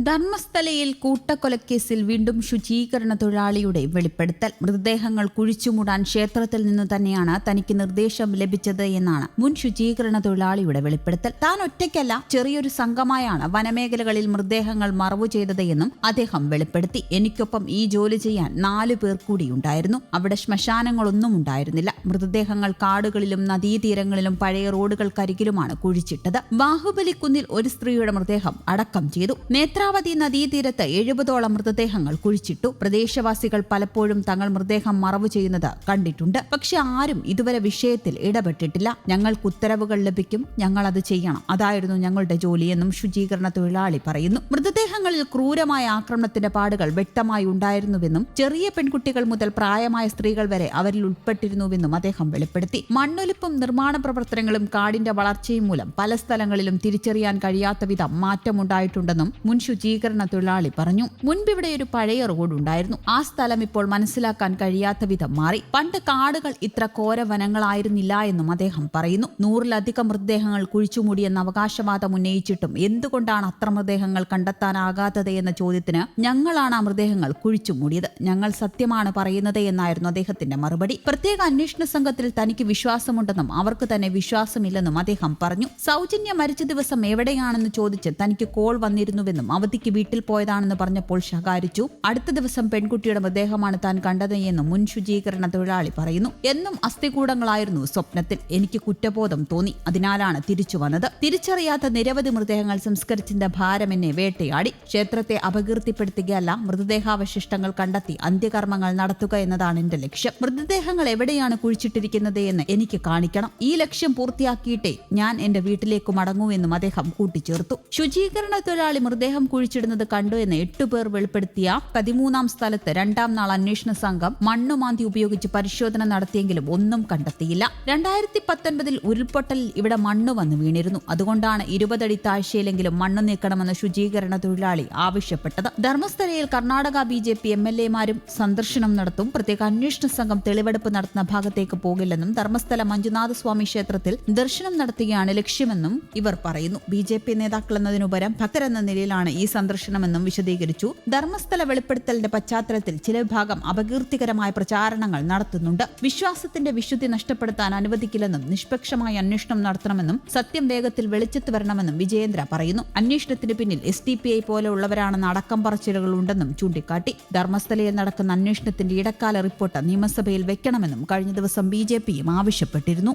ധർമ്മസ്ഥലയിൽ കൂട്ടക്കൊലക്കേസിൽ വീണ്ടും ശുചീകരണ തൊഴിലാളിയുടെ വെളിപ്പെടുത്തൽ. മൃതദേഹങ്ങൾ കുഴിച്ചുമൂടാൻ ക്ഷേത്രത്തിൽ നിന്ന് തന്നെയാണ് തനിക്ക് നിർദ്ദേശം ലഭിച്ചത് എന്നാണ് മുൻ ശുചീകരണ തൊഴിലാളിയുടെ വെളിപ്പെടുത്തൽ. താൻ ഒറ്റയ്ക്കല്ല ചെറിയൊരു സംഘമായാണ് വനമേഖലകളിൽ മൃതദേഹങ്ങൾ മറവു ചെയ്തത് എന്നും അദ്ദേഹം വെളിപ്പെടുത്തി. എനിക്കൊപ്പം ഈ ജോലി ചെയ്യാൻ നാലു പേർ കൂടിയുണ്ടായിരുന്നു അവിടെ ശ്മശാനങ്ങളൊന്നും ഉണ്ടായിരുന്നില്ല. മൃതദേഹങ്ങൾ കാടുകളിലും നദീതീരങ്ങളിലും പഴയ റോഡുകൾക്കരികിലുമാണ് കുഴിച്ചിട്ടത്. ബാഹുബലിക്കുന്നിൽ ഒരു സ്ത്രീയുടെ മൃതദേഹം അടക്കം ചെയ്തു. നേത്രാവതി നദീതീരത്ത് എഴുപതോളം മൃതദേഹങ്ങൾ കുഴിച്ചിട്ടു. പ്രദേശവാസികൾ പലപ്പോഴും തങ്ങൾ മൃതദേഹം മറവു ചെയ്യുന്നത് കണ്ടിട്ടുണ്ട്. പക്ഷെ ആരും ഇതുവരെ വിഷയത്തിൽ ഇടപെട്ടിട്ടില്ല. ഞങ്ങൾക്ക് ഉത്തരവുകൾ ലഭിക്കും. ഞങ്ങൾ അത് ചെയ്യണം. അതായിരുന്നു ഞങ്ങളുടെ ജോലിയെന്നും ശുചീകരണ തൊഴിലാളി പറയുന്നു. മൃതദേഹങ്ങളിൽ ക്രൂരമായ ആക്രമണത്തിന്റെ പാടുകൾ വ്യക്തമായി ഉണ്ടായിരുന്നുവെന്നും ചെറിയ പെൺകുട്ടികൾ മുതൽ പ്രായമായ സ്ത്രീകൾ വരെ അവരിൽ ഉൾപ്പെട്ടിരുന്നുവെന്നും അദ്ദേഹം വെളിപ്പെടുത്തി. മണ്ണൊലിപ്പും നിർമ്മാണ പ്രവർത്തനങ്ങളും കാടിന്റെ വളർച്ചയും മൂലം പല സ്ഥലങ്ങളിലും തിരിച്ചറിയാൻ കഴിയാത്ത വിധം മാറ്റമുണ്ടായിട്ടുണ്ടെന്നും മുൻ ശുചീകരണ തൊഴിലാളി പറഞ്ഞു. മുൻപിവിടെ ഒരു പഴയ റോഡ് ഉണ്ടായിരുന്നു. ആ സ്ഥലം ഇപ്പോൾ മനസ്സിലാക്കാൻ കഴിയാത്ത വിധം മാറി. പണ്ട് കാടുകൾ ഇത്ര ഘോര വനങ്ങളായിരുന്നില്ല എന്നും അദ്ദേഹം പറയുന്നു. നൂറിലധികം മൃതദേഹങ്ങൾ കുഴിച്ചുമൂടിയെന്ന അവകാശവാദം ഉന്നയിച്ചിട്ടും എന്തുകൊണ്ടാണ് അത്ര മൃതദേഹങ്ങൾ കണ്ടെത്താനാകാത്തത് എന്ന ചോദ്യത്തിന് ഞങ്ങളാണ് ആ മൃതദേഹങ്ങൾ കുഴിച്ചുമൂടിയത്. ഞങ്ങൾ സത്യമാണ് പറയുന്നത് എന്നായിരുന്നു അദ്ദേഹത്തിന്റെ മറുപടി. പ്രത്യേക അന്വേഷണ സംഘത്തിൽ തനിക്ക് വിശ്വാസമുണ്ടെന്നും അവർക്ക് തന്നെ വിശ്വാസമില്ലെന്നും അദ്ദേഹം പറഞ്ഞു. സൗജന്യ മരിച്ച ദിവസം എവിടെയാണെന്ന് ചോദിച്ച് തനിക്ക് കോൾ വന്നിരുന്നുവെന്നും അവധിക്ക് വീട്ടിൽ പോയതാണെന്ന് പറഞ്ഞപ്പോൾ ശകാരിച്ചു. അടുത്ത ദിവസം പെൺകുട്ടിയുടെ മൃതദേഹമാണ് താൻ കണ്ടത് എന്ന് മുൻ ശുചീകരണ തൊഴിലാളി പറയുന്നു. എന്നും അസ്ഥികൂടങ്ങളായിരുന്നു സ്വപ്നത്തിൽ. എനിക്ക് കുറ്റബോധം തോന്നി. അതിനാലാണ് തിരിച്ചു വന്നത്. തിരിച്ചറിയാത്ത നിരവധി മൃതദേഹങ്ങൾ സംസ്കരിച്ചതിന്റെ ഭാരം എന്നെ വേട്ടയാടി. ക്ഷേത്രത്തെ അപകീർത്തിപ്പെടുത്തുകയല്ല മൃതദേഹാവശിഷ്ടങ്ങൾ കണ്ടെത്തി അന്ത്യകർമ്മങ്ങൾ നടത്തുക എന്നതാണ് എന്റെ ലക്ഷ്യം. മൃതദേഹങ്ങൾ എവിടെയാണ് കുഴിച്ചിട്ടിരിക്കുന്നത് എന്ന് എനിക്ക് കാണിക്കണം. ഈ ലക്ഷ്യം പൂർത്തിയാക്കിയിട്ടേ ഞാൻ എന്റെ വീട്ടിലേക്ക് മടങ്ങൂ എന്നും അദ്ദേഹം കൂട്ടിച്ചേർത്തു. ശുചീകരണ തൊഴിലാളി മൃതദേഹം കുഴിച്ചിടുന്നത് കണ്ടു എന്ന് എട്ടുപേർ വെളിപ്പെടുത്തിയ പതിമൂന്നാം സ്ഥലത്ത് രണ്ടാം നാൾ അന്വേഷണ സംഘം മണ്ണുമാന്തി ഉപയോഗിച്ച് പരിശോധന നടത്തിയെങ്കിലും ഒന്നും കണ്ടെത്തിയില്ല. രണ്ടായിരത്തി പത്തൊൻപതിൽ ഉരുൾപൊട്ടലിൽ ഇവിടെ മണ്ണ് വന്ന് വീണിരുന്നു. അതുകൊണ്ടാണ് ഇരുപതടി താഴ്ചയിലെങ്കിലും മണ്ണ് നീക്കണമെന്ന് ശുചീകരണ തൊഴിലാളി ആവശ്യപ്പെട്ടത്. ധർമ്മസ്ഥലയിൽ Karnataka B J P M L എമാരും സന്ദർശനം നടത്തും. പ്രത്യേക അന്വേഷണ സംഘം തെളിവെടുപ്പ് നടത്തുന്ന ഭാഗത്തേക്ക് പോകില്ലെന്നും ധർമ്മസ്ഥല മഞ്ജുനാഥ സ്വാമി ക്ഷേത്രത്തിൽ ദർശനം നടത്തുകയാണ് ലക്ഷ്യമെന്നും ഇവർ പറയുന്നു. ബി ജെ പി നേതാക്കൾ എന്നതിനുപരം ഭക്തരെന്ന നിലയിലാണ് ഈ സന്ദർശനമെന്നും വിശദീകരിച്ചു. ധർമ്മസ്ഥല വെളിപ്പെടുത്തലിന്റെ പശ്ചാത്തലത്തിൽ ചില വിഭാഗം അപകീർത്തികരമായ പ്രചാരണങ്ങൾ നടത്തുന്നുണ്ട്. വിശ്വാസത്തിന്റെ വിശുദ്ധി നഷ്ടപ്പെടുത്താൻ അനുവദിക്കില്ലെന്നും നിഷ്പക്ഷമായ അന്വേഷണം നടത്തണമെന്നും സത്യം വേഗത്തിൽ വെളിച്ചത്ത് വരണമെന്നും വിജയേന്ദ്ര പറയുന്നു. അന്വേഷണത്തിന് പിന്നിൽ എസ് ഡി പി ഐ പോലെയുള്ളവരാണെന്ന അടക്കം പറച്ചിലുകൾ ഉണ്ടെന്നും ചൂണ്ടിക്കാട്ടി. ധർമ്മസ്ഥലയിൽ നടക്കുന്ന അന്വേഷണത്തിന്റെ ഇടക്കാല റിപ്പോർട്ട് നിയമസഭയിൽ വെക്കണമെന്നും കഴിഞ്ഞ ദിവസം ബി ജെ പിയും ആവശ്യപ്പെട്ടിരുന്നു.